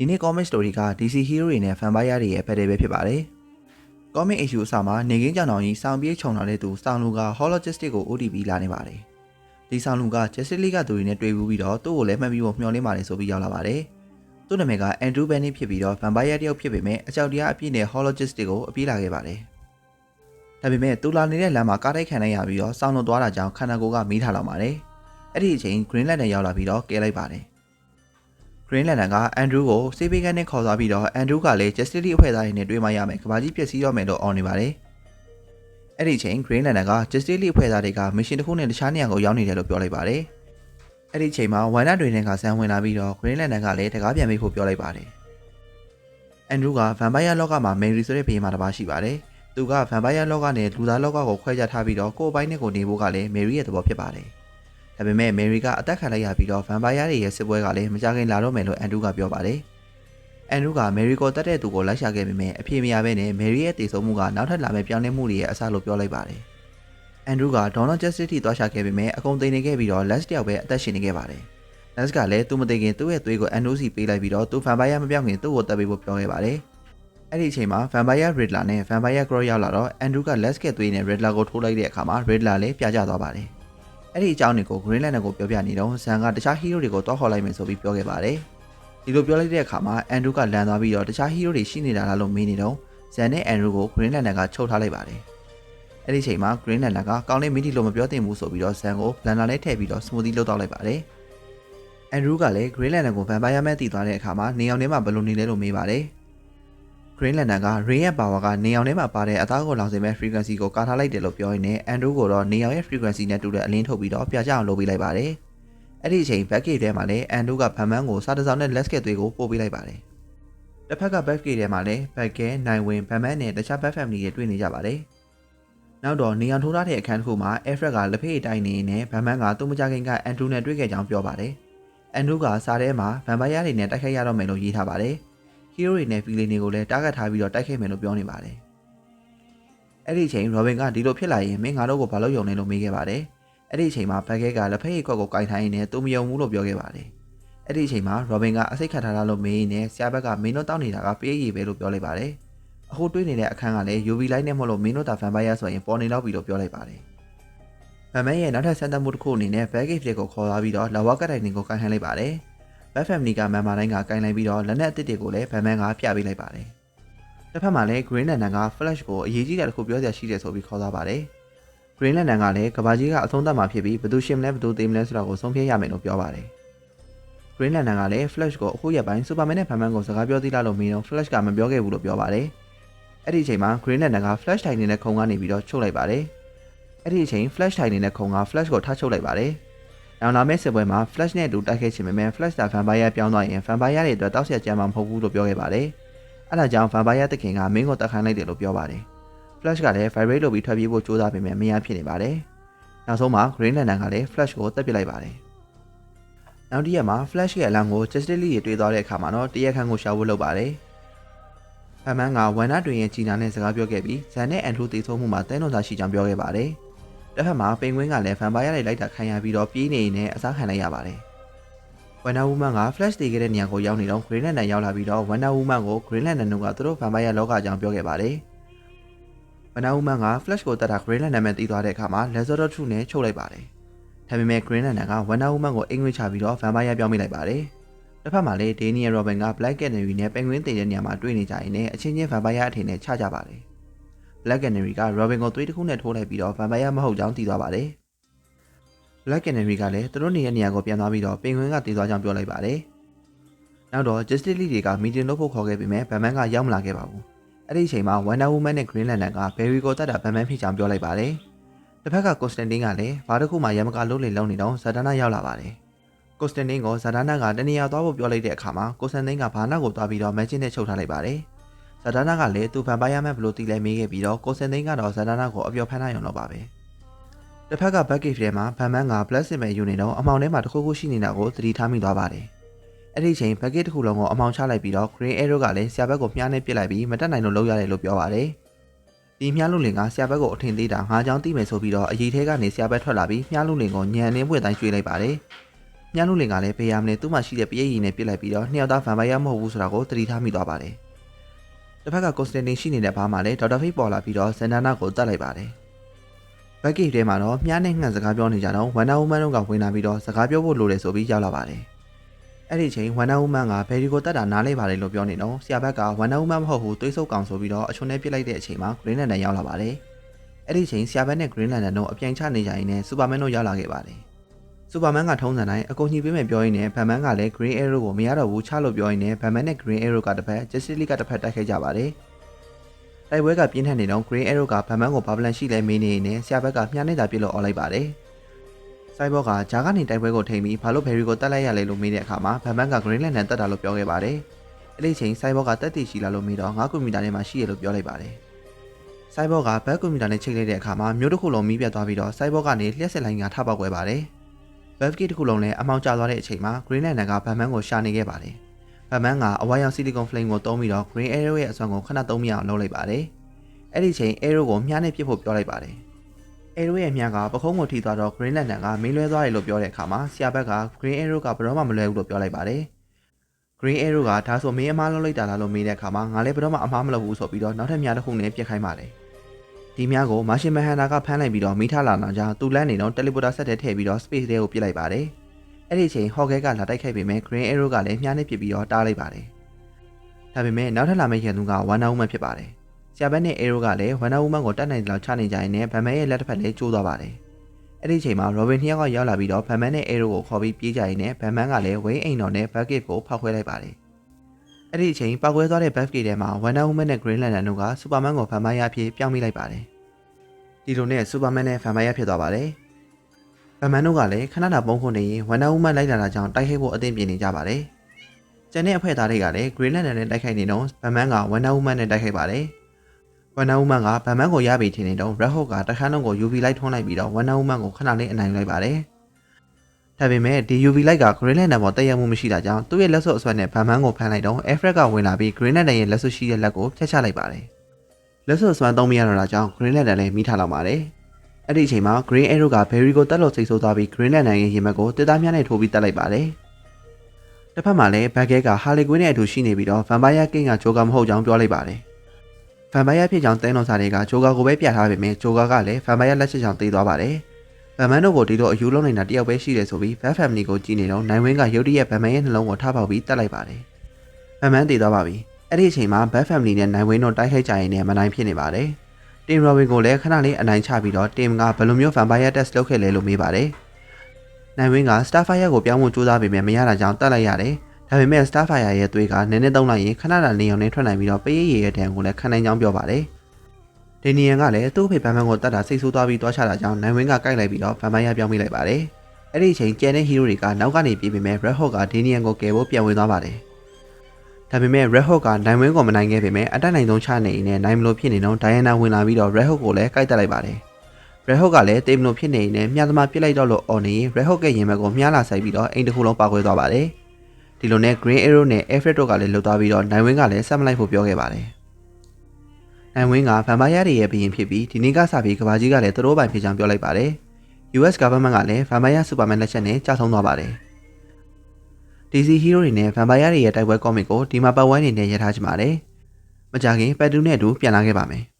ဒီနေ့ comic story က DC hero တွေနဲ့ vampire တွေရဲ့ battle ပဲဖြစ်ပါတယ်။ comic issue အစမှာနေကင်းကြောင်တော်ကြီးစောင်ပြေးခြုံလာတဲ့သူစောင်လူက hologistic ကို OTP လာနေပါတယ်။ဒီစောင်လူက Justice League ကသူတွေနဲ့တွေ့ဘူးပြီးတော့သူ့ကိုလည်းမှတ်ပြီးဖို့မျှော်လင့်ပါတယ်ဆိုပြီးရောက်လာပါတယ်။သူ့နာမည်က Andrew Benny ဖြစ်ပြီးတော့ vampire တယောက်ဖြစ်ပေမဲ့အကြောက်တရားအပြည့်နဲ့ hologistic ကိုအပြေးလာခဲ့ပါတယ်။ဒါပေမဲ့သူလာနေတဲ့လမ်းမှာကားတိုက်ခံလိုက်ရပြီးတော့စောင်းလွန်သွားတာကြောင့်ခန္ဓာကိုယ်ကမီးထားလောက်ပါတယ်။အဲ့ဒီအချိန် Green Lantern ရောက်လာပြီးတော့ကဲလိုက်ပါတယ်။ Green Lantern က Andrew ကိုစေးပေးကန်းနဲ့ခေါ်သွားပြီးတော့ Andrew ကလည်း Justice League အဖွဲ့သားတွေနဲ့တွေ့မှရမယ်။ကဘာကြီးပြည့်စည်တော့မယ်လို့အော်နေပါတယ်။အဲ့ဒီအချိန် Green Lantern က Justice League အဖွဲ့သားတွေက mission တစ်ခုနဲ့တခြားနေရာကိုရောက်နေတယ်လို့ပြောလိုက်ပါတယ်။အဲ့ဒီအချိန်မှာဝိုင်းနာတွေနဲ့ကဆန်းဝင်လာပြီးတော့ Green Lantern ကလည်းတကားပြန်ပေးဖို့ပြောလိုက်ပါတယ်။ Andrew က Vampire လောကမှာ Mary ဆိုတဲ့ဘေးမှာတစ်ပါးရှိပါတယ်။သူက Vampire လောကနဲ့လူသားလောကကိုခွဲခြားထားပြီးတော့ကိုယ်ပိုင်နဲ့ကိုနေဖို့ကလည်း Mary ရဲ့သဘောဖြစ်ပါတယ်။ ဒါပေမဲ့ Mary ကအသက်ခံလိုက်ရပြီးတော့ Vampire တွေရဲ့စစ်ပွဲကလည်းမကြခင်လာတော့မယ်လို့ Andrew ကပြောပါတယ်။ Andrew က Mary ကိုတတ်တဲ့သူကိုလိုက်ရှာခဲ့ပေမဲ့အပြေမရဘဲနဲ့ Mary ရဲ့တည်ဆုံမှုကနောက်ထပ်လာမယ့်ပြောင်းလဲမှုတွေရဲ့အစလို့ပြောလိုက်ပါတယ်။ Andrew က Donald Justice ထိသွားရှာခဲ့ပေမဲ့အကုန်သိနေခဲ့ပြီးတော့ Les တယောက်ပဲအသက်ရှင်နေခဲ့ပါတယ်။ Les ကလည်းသူမသိခင်သူ့ရဲ့သွေးကို Andrew စီပေးလိုက်ပြီးတော့သူ Vampire မပြောင်းခင်သူ့ကိုတပ်ပေးဖို့ပြောခဲ့ပါတယ်။အဲ့ဒီအချိန်မှာ Vampire Riddler နဲ့ Vampire Crow ရောက်လာတော့ Andrew က Les ကသွေးနဲ့ Riddler ကိုထိုးလိုက်တဲ့အခါမှာ Riddler လည်းပြကျသွားပါတယ်။ အဲ့ဒီအကြောင်းတွေကို Green Lantern ကိုပြောပြနေတော့ဇန်ကတခြား hero တွေကိုတောက်ခေါ်လိုက်မယ်ဆိုပြီးပြောခဲ့ပါတယ်။ဒီလိုပြောလိုက်တဲ့အခါမှာ Andrew ကလန်သွားပြီးတော့တခြား hero တွေရှိနေတာလားလို့မေးနေတော့ဇန်နဲ့ Andrew ကို Green Lantern ကချုပ်ထားလိုက်ပါတယ်။အဲ့ဒီအချိန်မှာ Green Lantern ကကောင်းလေးမီဒီလို့မပြောသင့်ဘူးဆိုပြီးတော့ဇန်ကို blender နဲ့ထည့်ပြီးတော့ smoothie လုပ်တော့လိုက်ပါတယ်။ Andrew ကလည်း Green Lantern ကို Vampire မဲ့တည်သွားတဲ့အခါမှာနေအောင်ထဲမှာဘယ်လိုနေလဲလို့မေးပါတယ်။ Green Lantern က Rain ရဲ့ power ကနေအောင်ထဲမှာပါတဲ့အသားကိုလောင်စေမဲ့ frequency ကိုကာထားလိုက်တယ်လို့ပြောရင်းနဲ့ Andrew ကိုတော့နေအောင်ရဲ့ frequency နဲ့တူတဲ့အလင်းထုတ်ပြီးတော့ပြကြအောင်လုပ်ပေးလိုက်ပါတယ်။အဲ့ဒီအချိန် Backgate ထဲမှာလည်း Andrew ကဗန်မန်းကိုစားတစောင်းနဲ့ Let's Get တွေကိုပို့ပေးလိုက်ပါတယ်။တစ်ဖက်က Backgate ထဲမှာလည်း Backgate နိုင်ဝင်ဗန်မန်းနဲ့တခြား Bat Family တွေတွေ့နေကြပါတယ်။နောက်တော့နေအောင်ထိုးထားတဲ့အခန်းတစ်ခုမှာ Alfred ကလက်ဖေးတိုင်းနေနေဗန်မန်းကသူ့မကြခင်က Andrew နဲ့တွေ့ခဲ့ကြောင်းပြောပါတယ်။ Andrew ကစားထဲမှာဗန်ပိုင်ယာတွေနဲ့တိုက်ခိုက်ရတော့မယ်လို့ရေးထားပါတယ်။ hero တွေနဲ့ villain တွေကိုလည်းတားဂက်ထားပြီးတော့တိုက်ခိုက်မယ်လို့ပြောနေပါတယ်။အဲ့ဒီအချိန် Robin ကဒီလိုဖြစ်လာရင်မင်းငါတို့ကိုဘာလို့ယုံနေလို့မေးခဲ့ပါတယ်။အဲ့ဒီအချိန်မှာ Bucket ကလက်ဖက်ရည်ခွက်ကိုကင်ထိုင်းနေသူမယုံဘူးလို့ပြောခဲ့ပါတယ်။အဲ့ဒီအချိန်မှာ Robin ကအစိတ်ခတ်ထားတာလို့မေးရင်းနဲ့ဆရာဘက်ကမင်းတို့တောက်နေတာကပေးရည်ပဲလို့ပြောလိုက်ပါတယ်။အခုတွေးနေတဲ့အခန်းကလည်း UV light နဲ့မဟုတ်လို့မင်းတို့တာ vampire ဆိုရင်ပေါ်နေတော့ပြီလို့ပြောလိုက်ပါတယ်။ဗန်မန်ရဲ့နောက်ထပ်စံတမှုတစ်ခုအနေနဲ့ baggage တွေကိုခေါ်သွားပြီးတော့လဝကတိုင်တွေကိုကန်ခိုင်းလိုက်ပါတယ်။ Bat Family ကမန်မာတိုင်းကကင်လိုက်ပြီးတော့လက်နက်အသစ်တွေကိုလည်းဗန်မန်ကပြပေးလိုက်ပါတယ်။တစ်ဖက်မှာလည်း Green Lantern က Flash ကိုအရေးကြီးတဲ့တစ်ခုပြောစရာရှိတယ်ဆိုပြီးခေါ်သွားပါတယ်။ Green Lantern ကလည်းကဘာကြီးကအဆုံးသတ်မှာဖြစ်ပြီးဘယ်သူရှင်မလဲဘယ်သူသေမလဲဆိုတာကိုဆုံးဖြတ်ရမယ်လို့ပြောပါတယ်။ Green Lantern ကလည်း Flash ကိုအခုရက်ပိုင်း Superman နဲ့ Batman ကိုစကားပြောသေးလားလို့မေးတော့ Flash ကမပြောခဲ့ဘူးလို့ပြောပါတယ်။အဲ့ဒီအချိန်မှာ Green Lantern က Flash ထိုင်နေတဲ့ခုံကနေပြီးတော့ချုပ်လိုက်ပါတယ်။အဲ့ဒီအချိန် Flash ထိုင်နေတဲ့ခုံက Flash ကိုထားချုပ်လိုက်ပါတယ်။ နောက်လာမယ့်စစ်ပွဲမှာ Flash နဲ့အတူတိုက်ခိုက်ချင်ပေမဲ့ Flash တာ Vampire ပြောင်းသွားရင် Vampire တွေအတွက်တောက်ဆက်ကြမ်းမှာမဟုတ်ဘူးလို့ပြောခဲ့ပါတယ်။အဲ့ဒါကြောင့် Vampire တခင်ကမင်းကိုတက်ခိုင်းလိုက်တယ်လို့ပြောပါတယ်။ Flash ကလည်း Vibrate လုပ်ပြီးထွက်ပြေးဖို့ကြိုးစားပေမဲ့မရဖြစ်နေပါတယ်။နောက်ဆုံးမှာ Green Lantern ကလည်း Flash ကိုတက်ပစ်လိုက်ပါတယ်။နောက်တစ်ရက်မှာ Flash ရဲ့အလောင်းကို Justice League တွေတွေ့သွားတဲ့အခါမှာတော့တရက်ခန့်ကိုရှာဖို့လုပ်ပါတယ်။ဖမ်မန်ကဝန်နာတွင်ရဲ့ကြီးနာနဲ့စကားပြောခဲ့ပြီးဇန်နဲ့အန်ထရူတေဆုံးမှုမှာတဲနွန်သာရှိကြောင်းပြောခဲ့ပါတယ်။ တစ်ဖက်မှာပင်ကွင်းကလည်းဖန်ပါရလိုက်လိုက်တာခံရပြီးတော့ပြေးနေနေအစားခံလိုက်ရပါတယ်။ Wonder Woman က Flash တည်ခဲ့တဲ့နေရာကိုရောက်နေတော့ Green Lantern ရောက်လာပြီးတော့ Wonder Woman ကို Green Lantern တို့ကသူတို့ဖန်ပါရလောကအကြောင်းပြောခဲ့ပါတယ်။ Wonder Woman က Flash ကိုတတ်တာ Green Lantern နဲ့တည်သွားတဲ့အခါမှာ Lazarus Truth နဲ့ချုပ်လိုက်ပါတယ်။ဒါပေမဲ့ Green Lantern က Wonder Woman ကိုအင်္ဂလိပ်ချပြီးတော့ Vampire ပြောင်းမိလိုက်ပါတယ်။တစ်ဖက်မှာလည်း Daniel Robin က Black Canary နဲ့ Penguin တည်တဲ့နေရာမှာတွေ့နေကြရင်လည်းအချင်းချင်း Vampire အထင်နဲ့ချကြပါတယ်။ Black Canary က Robin ကိုသွေးတစ်ခုနဲ့ထိုးလိုက်ပြီးတော့ Vampire မဟုတ်ကြောင်းသိသွားပါတယ်။ Black Canary ကလည်းသူတို့နေတဲ့နေရာကိုပြန်သွားပြီးတော့ Penguin ကတည်သွားကြောင်းပြောလိုက်ပါတယ်။နောက်တော့ Justice League တွေက meeting လုပ်ဖို့ခေါ်ခဲ့ပေမဲ့ Batman ကရောက်မလာခဲ့ပါဘူး။အဲ့ဒီအချိန်မှာ Wonder Woman နဲ့ Green Lantern က Barry ကိုတတ်တာ Batman ဖြစ်ကြောင်းပြောလိုက်ပါတယ်။တစ်ဖက်က Constantine ကလည်းဘာတစ်ခုမှရမကလုံးလေလုံးနေတော့ဇာတနာရောက်လာပါတယ်။ Constantine ကိုဇာတနာကတနေရာသွားဖို့ပြောလိုက်တဲ့အခါမှာ Constantine ကဘာနာကိုသွားပြီးတော့ Magic နဲ့ချုပ်ထားလိုက်ပါတယ်။ ဇာတနာကလည်းသူဗန်ပိုင်ယာမဲ့ဘလို့တီးလဲမေးခဲ့ပြီးတော့ Constantine ကတော့ဇာတနာကိုအပျော်ဖမ်းနိုင်အောင်လုပ်ပါပဲ။တစ်ဖက်က Batcave ထဲမှာဗန်မန်က Black Symbol ယူနေတော့အမောင်ထဲမှာတစ်ခုခုရှိနေတာကိုသတိထားမိသွားပါတယ်။အဲ့ဒီအချိန် Batcave တစ်ခုလုံးကိုအမောင်ချလိုက်ပြီးတော့ Green Arrow ကလည်းဆရာဘက်ကိုမြားနဲ့ပစ်လိုက်ပြီးမတက်နိုင်လို့လောက်ရတယ်လို့ပြောပါတယ်။ဒီမြားလူလင်ကဆရာဘက်ကိုအထင်သေးတာငါးချောင်းတိမယ်ဆိုပြီးတော့အရေးထဲကနေဆရာဘက်ထွက်လာပြီးမြားလူလင်ကိုညံနေပွင့်တိုင်းကျွေးလိုက်ပါတယ်။မြန်းလူလင်ကလည်းဘေးရမနဲ့သူ့မှာရှိတဲ့ပရိတ်ရည်နဲ့ပြစ်လိုက်ပြီးတော့နှစ်ယောက်သားဗန်ပိုင်ယာမဟုတ်ဘူးဆိုတာကိုသတိထားမိသွားပါတယ်။ တစ်ဖက်ကကွန်စတန်တင်ရှိနေတဲ့ဘားမှာလည်းဒေါက်တာဖိတ်ပေါ်လာပြီးတော့ဇန်ဒါနာကိုတတ်လိုက်ပါတယ်။ဘက်ကစ်ထဲမှာတော့မြားနဲ့ငှက်စကားပြောနေကြတော့ဝန်နာဝူမန်တို့ကဝင်လာပြီးတော့စကားပြောဖို့လိုတယ်ဆိုပြီးရောက်လာပါတယ်။အဲ့ဒီချိန်ဝန်နာဝူမန်ကဘယ်ဒီကိုတတ်တာနားလဲပါတယ်လို့ပြောနေတော့ဆရာဘက်ကဝန်နာဝူမန်မဟုတ်ဘူးသွေးဆုပ်ကောင်ဆိုပြီးတော့အချွန်နဲ့ပြစ်လိုက်တဲ့အချိန်မှာဂရင်းလန်ဒန်ရောက်လာပါတယ်။အဲ့ဒီချိန်ဆရာဘက်နဲ့ဂရင်းလန်ဒန်တို့အပြိုင်ချနေကြရင်နဲ့စူပါမန်တို့ရောက်လာခဲ့ပါတယ်။ စူပါမန်ကထုံးစံတိုင်းအကုန်ကြီးပေးမယ်ပြောရင်းနဲ့ဗန်မန်ကလည်း Green Arrow ကိုမရတော့ဘူးချလို့ပြောရင်းနဲ့ဗန်မန်နဲ့ Green Arrow ကတစ်ဖက် Justice League ကတစ်ဖက်တိုက်ခဲ့ကြပါတယ်။တိုက်ပွဲကပြင်းထန်နေတော့ Green Arrow ကဗန်မန်ကိုဘာပလန်ရှိလဲမေးနေရင်နဲ့ဆရာဘက်ကမြားနေတာပြစ်လို့អော်လိုက်ပါတယ်။စိုက်ဘော့ကဂျာကနေတိုက်ပွဲကိုထိန်ပြီးဘာလို့ဘယ်ရီကိုတတ်လိုက်ရလဲလို့မေးတဲ့အခါမှာဗန်မန်က Green Lantern တတ်တာလို့ပြောခဲ့ပါတယ်။အဲ့ဒီချိန်စိုက်ဘော့ကတက်တည်ရှိလာလို့မေးတော့9ကွန်ပျူတာထဲမှာရှိရလို့ပြောလိုက်ပါတယ်။စိုက်ဘော့ကဘက်ကွန်ပျူတာနဲ့ချိန်လိုက်တဲ့အခါမှာမျိုးတစ်ခုလုံးမီးပြတ်သွားပြီးတော့စိုက်ဘော့ကနေလျှက်စစ်လိုင်းကထပေါက်ကွဲပါတယ်။ Web kit တစ်ခုလုံးလည်းအမောင်ကျသွားတဲ့အချိန်မှာ Green Lantern ကဗန်မန်ကိုရှာနေခဲ့ပါတယ်။ဗန်မန်ကအဝါရောင် Silicon Flame ကိုသုံးပြီးတော့ Green Arrow ရဲ့အစွမ်းကိုခဏသုံးမိအောင်လုပ်လိုက်ပါတယ်။အဲ့ဒီချိန် Arrow ကိုမြားနဲ့ပစ်ဖို့ပြောလိုက်ပါတယ်။ Arrow ရဲ့မြားကပခုံးကိုထိသွားတော့ Green Lantern ကမင်းလွဲသွားတယ်လို့ပြောတဲ့အခါမှာဆရာဘက်က Green Arrow ကဘယ်တော့မှမလွဲဘူးလို့ပြောလိုက်ပါတယ်။ Green Arrow ကဒါဆိုမင်းအမားလုံးလိုက်တာလားလို့မေးတဲ့အခါမှာငါလည်းဘယ်တော့မှအမားမလုပ်ဘူးဆိုပြီးတော့နောက်ထပ်မြားတစ်ခုနဲ့ပြစ်ခိုင်းပါတယ်။ ဒီမြားကိုမာရှင်မဟန်နာကဖမ်းလိုက်ပြီးတော့မိထားလာတာကြောင့်သူ့လမ်းနေတော့ teleporter ဆက်တဲ့ထည့်ပြီးတော့ space ထဲကိုပြစ်လိုက်ပါတယ်။အဲ့ဒီချိန် Hawkeye ကလာတိုက်ခိုက်ပေမဲ့ Green Arrow ကလည်းမြားနဲ့ပစ်ပြီးတော့တားလိုက်ပါတယ်။ဒါပေမဲ့နောက်ထပ်လာမယ့်ရန်သူက Wonder Woman ဖြစ်ပါတယ်။ဆရာဘက်နဲ့ Arrow ကလည်း Wonder Woman ကိုတတ်နိုင်တယ်လို့ချနေကြရင်လည်းဗန်မန်ရဲ့လက်တစ်ဖက်လည်းကျိုးသွားပါတယ်။အဲ့ဒီချိန်မှာ Robin နှစ်ယောက်ကရောက်လာပြီးတော့ဗန်မန်နဲ့ Arrow ကိုခေါ်ပြီးပြေးကြရင်လည်းဗန်မန်ကလည်း Wayne အိမ်တော်နဲ့ Bucket ကိုဖောက်ခွဲလိုက်ပါတယ်။ အဲ့ဒီအချိန်ပောက်ကွဲသွားတဲ့ Bucket ထဲမှာ Wonder Woman နဲ့ Green Lantern တို့က Superman ကိုဗန်မိုင်းရအဖြစ်ပြောင်းမိလိုက်ပါတယ်။ဒီလိုနဲ့ Superman နဲ့ဗန်မိုင်းရဖြစ်သွားပါတယ်။ဗန်မန်တို့ကလည်းခဏတာပုံခုန်နေရင် Wonder Woman လိုက်လာတာကြောင့်တိုက်ခိုက်ဖို့အသင့်ပြင်နေကြပါတယ်။ကျန်တဲ့အဖွဲ့သားတွေကလည်း Green Lantern နဲ့တိုက်ခိုက်နေတော့ဗန်မန်က Wonder Woman နဲ့တိုက်ခိုက်ပါတယ်။ Wonder Woman ကဗန်မန်ကိုရပြီထင်နေတော့ Red Hawk ကတခါလုံးကို UV light ထွန်းလိုက်ပြီးတော့ Wonder Woman ကိုခဏလေးအနိုင်လိုက်ပါတယ်။ ဒါပေမဲ့ဒီ UV light က Green Lantern ပေါ်တက်ရောက်မှုမရှိတာကြောင့်သူ့ရဲ့လက်စွပ်အစွမ်းနဲ့ဗန်မန်ကိုဖမ်းလိုက်တော့ Alfred ကဝင်လာပြီး Green Lantern ရဲ့လက်စွပ်ရှိတဲ့လက်ကိုဖျက်ချလိုက်ပါတယ်။လက်စွပ်အစွမ်းသုံးမရတော့တာကြောင့် Green Lantern လည်းမိထားလောက်ပါတယ်။အဲ့ဒီအချိန်မှာ Green Arrow က Berry ကိုတက်လို့စိတ်ဆိုးသွားပြီး Green Lantern ရဲ့ရင်ဘတ်ကိုတစ်သားများနဲ့ထိုးပြီးတက်လိုက်ပါတယ်။တစ်ဖက်မှာလည်း Bucket က Harley Quinn နဲ့အတူရှိနေပြီးတော့ Vampire King က Joker မဟုတ်ကြောင်းပြောလိုက်ပါတယ်။ Vampire ဖြစ်ကြောင်းတင်းတော်စာတွေက Joker ကိုပဲပြထားပေမဲ့ Joker ကလည်း Vampire လက်ချက်ကြောင့်သေသွားပါတယ်။ ဗန်မန်တို့ကိုဒီလိုအယူလုံးနေတာတယောက်ပဲရှိတယ်ဆိုပြီး Bat Family ကိုကြည့်နေတော့နိုင်ဝင်းကရုတ်တရက်ဗန်မန်ရဲ့နှလုံးကိုထားပေါက်ပြီးတက်လိုက်ပါတယ်။ဗန်မန်သေသွားပါပြီ။အဲ့ဒီအချိန်မှာ Bat Family နဲ့နိုင်ဝင်းတို့တိုက်ခိုက်ကြရင်လည်းမနိုင်ဖြစ်နေပါတယ်။ Team Robin ကိုလည်းခဏလေးအနိုင်ချပြီးတော့ Team ကဘယ်လိုမျိုး Vampire Test လုပ်ခဲ့လဲလို့မေးပါတယ်။နိုင်ဝင်းက Starfire ကိုပြောင်းဖို့ကြိုးစားပေမဲ့မရတာကြောင့်တက်လိုက်ရတယ်။ဒါပေမဲ့ Starfire ရဲ့သွေးကနည်းနည်းသုံးလိုက်ရင်ခဏတာနေအောင်နဲ့ထွက်နိုင်ပြီးတော့ပေးရည်ရဲ့တန်ကိုလည်းခံနိုင်ကြောင်းပြောပါတယ်။ ဒေနီယန်ကလည်းသူ့ဖေဗန်မန်ကိုတတ်တာစိတ်ဆိုးသွားပြီးတွားချတာကြောင့်နိုင်ဝင်းကကိုက်လိုက်ပြီးတော့ဗန်မိုင်းရပြောင်းမိလိုက်ပါတယ်။အဲ့ဒီအချိန်ကျန်တဲ့ဟီးရိုတွေကနောက်ကနေပြေးပေမဲ့ Red Hawk ကဒေနီယန်ကိုကယ်ဖို့ပြန်ဝင်သွားပါတယ်။ဒါပေမဲ့ Red Hawk ကနိုင်ဝင်းကိုမနိုင်ခဲ့ပေမဲ့အတက်နိုင်ဆုံးချနေနေနိုင်မလို့ဖြစ်နေတော့ Diana ဝင်လာပြီးတော့ Red Hawk ကိုလည်းကိုက်တက်လိုက်ပါတယ်။ Red Hawk ကလည်းတေးမလို့ဖြစ်နေနေမြာသမားပြစ်လိုက်တော့လို့အော်နေ Red Hawk ရဲ့ရင်ဘက်ကိုမြားလာဆိုင်ပြီးတော့အိမ်တစ်ခုလုံးပါခွဲသွားပါတယ်။ဒီလိုနဲ့ Green Arrow နဲ့ Alfred တို့ကလည်းလှုပ်သွားပြီးတော့နိုင်ဝင်းကလည်းဆက်မလိုက်ဖို့ပြောခဲ့ပါတယ်။ နိုင်ဝင်းကဗန်ပါယာတွေရဲ့ဘရင်ဖြစ်ပြီးဒီနေ့ကစပြီးကဘာကြီးကလည်းသူတို့ပိုင်ဖြစ်ကြောင်းပြောလိုက်ပါတယ်။ US government ကလည်းဗန်ပါယာစူပါမန်လက်ချက်နဲ့ကြာဆုံးသွားပါတယ်။ DC Hero တွေနဲ့ဗန်ပါယာတွေရဲ့တိုက်ပွဲကောမစ်ကိုဒီမှာပတ်ဝန်းနေနဲ့ရထားကြပါတယ်။မကြခင်ပတ်တူးနဲ့အတူပြန်လာခဲ့ပါမယ်။